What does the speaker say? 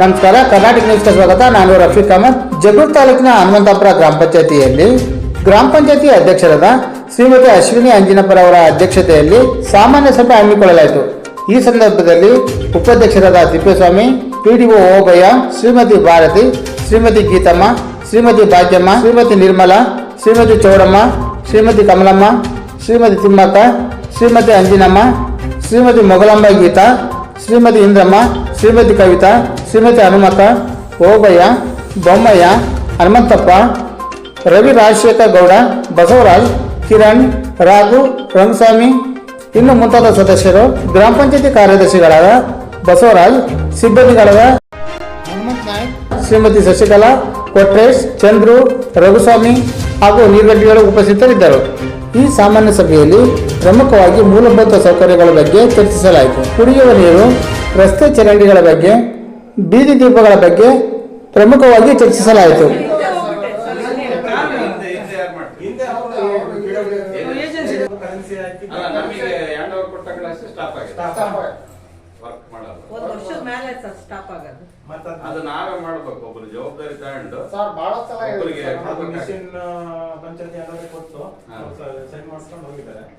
ನಮಸ್ಕಾರ, ಕರ್ನಾಟಕ ನ್ಯೂಸ್ಗೆ ಸ್ವಾಗತ. ನಾನು ರಫೀಕ್ ಅಹಮದ್. ಜಗೂರ್ ತಾಲೂಕಿನ ಹನುಮಂತಾಪುರ ಗ್ರಾಮ ಪಂಚಾಯತಿಯಲ್ಲಿ ಗ್ರಾಮ ಪಂಚಾಯತಿ ಅಧ್ಯಕ್ಷರಾದ ಶ್ರೀಮತಿ ಅಶ್ವಿನಿ ಅಂಜಿನಪ್ಪರ ಅವರ ಅಧ್ಯಕ್ಷತೆಯಲ್ಲಿ ಸಾಮಾನ್ಯ ಸಭೆ ಹಮ್ಮಿಕೊಳ್ಳಲಾಯಿತು. ಈ ಸಂದರ್ಭದಲ್ಲಿ ಉಪಾಧ್ಯಕ್ಷರಾದ ತಿಪ್ಪೇಸ್ವಾಮಿ, ಪಿಡಿಒ ಓಬಯ್ಯ, ಶ್ರೀಮತಿ ಭಾರತಿ, ಶ್ರೀಮತಿ ಗೀತಮ್ಮ, ಶ್ರೀಮತಿ ಭಾಗ್ಯಮ್ಮ, ಶ್ರೀಮತಿ ನಿರ್ಮಲಾ, ಶ್ರೀಮತಿ ಚೌಡಮ್ಮ, ಶ್ರೀಮತಿ ಕಮಲಮ್ಮ, ಶ್ರೀಮತಿ ತಿಮ್ಮಕ್ಕ, ಶ್ರೀಮತಿ ಅಂಜಿನಮ್ಮ, ಶ್ರೀಮತಿ ಮೊಗಲಂಬ ಗೀತಾ, ಶ್ರೀಮತಿ ಇಂದ್ರಮ್ಮ, ಶ್ರೀಮತಿ ಕವಿತಾ ಶ್ರೀಮತಿ ಹನುಮತ ಓಬಯ್ಯ, ಬೊಮ್ಮಯ್ಯ, ಹನುಮಂತಪ್ಪ, ರವಿ ರಾಜಶೇಖರ್ ಗೌಡ, ಬಸವರಾಜ್, ಕಿರಣ್, ರಾಘು, ರಂಗಸ್ವಾಮಿ, ಇನ್ನು ಮುಂತಾದ ಸದಸ್ಯರು, ಗ್ರಾಮ ಪಂಚಾಯತಿ ಕಾರ್ಯದರ್ಶಿಗಳಾದ ಬಸವರಾಜ್, ಸಿಬ್ಬಂದಿಗಳಾದ ಹನುಮಂತ ಶ್ರೀಮತಿ ಶಶಿಕಲಾ, ಕೊಟ್ರೇಶ್, ಚಂದ್ರು, ರಘುಸ್ವಾಮಿ ಹಾಗೂ ನೀರ್ಗಡ್ಡಿಗಳು ಉಪಸ್ಥಿತರಿದ್ದರು. ಈ ಸಾಮಾನ್ಯ ಸಭೆಯಲ್ಲಿ ಪ್ರಮುಖವಾಗಿ ಮೂಲಭೂತ ಸೌಕರ್ಯಗಳ ಬಗ್ಗೆ ಚರ್ಚಿಸಲಾಯಿತು. ಕುಡಿಯುವ ನೀರು, ರಸ್ತೆ ಚರಂಡಿಗಳ ಬಗ್ಗೆ ಬೀದಿ ದೀಪಗಳ ಬಗ್ಗೆ ಪ್ರಮುಖವಾಗಿ ಚರ್ಚಿಸಲಾಯಿತು. ಕರೆನ್ಸಿ ಹಾಕಿ ಅಲ್ಲ ನಮಗೆ ಹ್ಯಾಂಡ್ ಓವರ್ ಸ್ಟಾಪ್ ಆಗಿದೆ. ವರ್ಕ್ ಮಾಡಲ್ಲ ಒಂದ್ ವರ್ಷದ ಮೇಲೆ ಸರ್ ಸ್ಟಾಪ್ ಆಗೋದು. ಮತ್ತೆ ಅದು ನಾವೇ ಮಾಡ್ಬೇಕು ಒಬ್ರು ಜವಾಬ್ದಾರಿ ತಗೊಂಡು. ಸರ್ ಬಹಳ ಸಲ ಮಿಷಿನ್ ಪಂಚಾಯತಿ ಕೊಟ್ಟು. ಸೈನ್ ಮಾಡಿಸ್ಕೊಂಡು ಹೋಗಿದ್ದಾರೆ.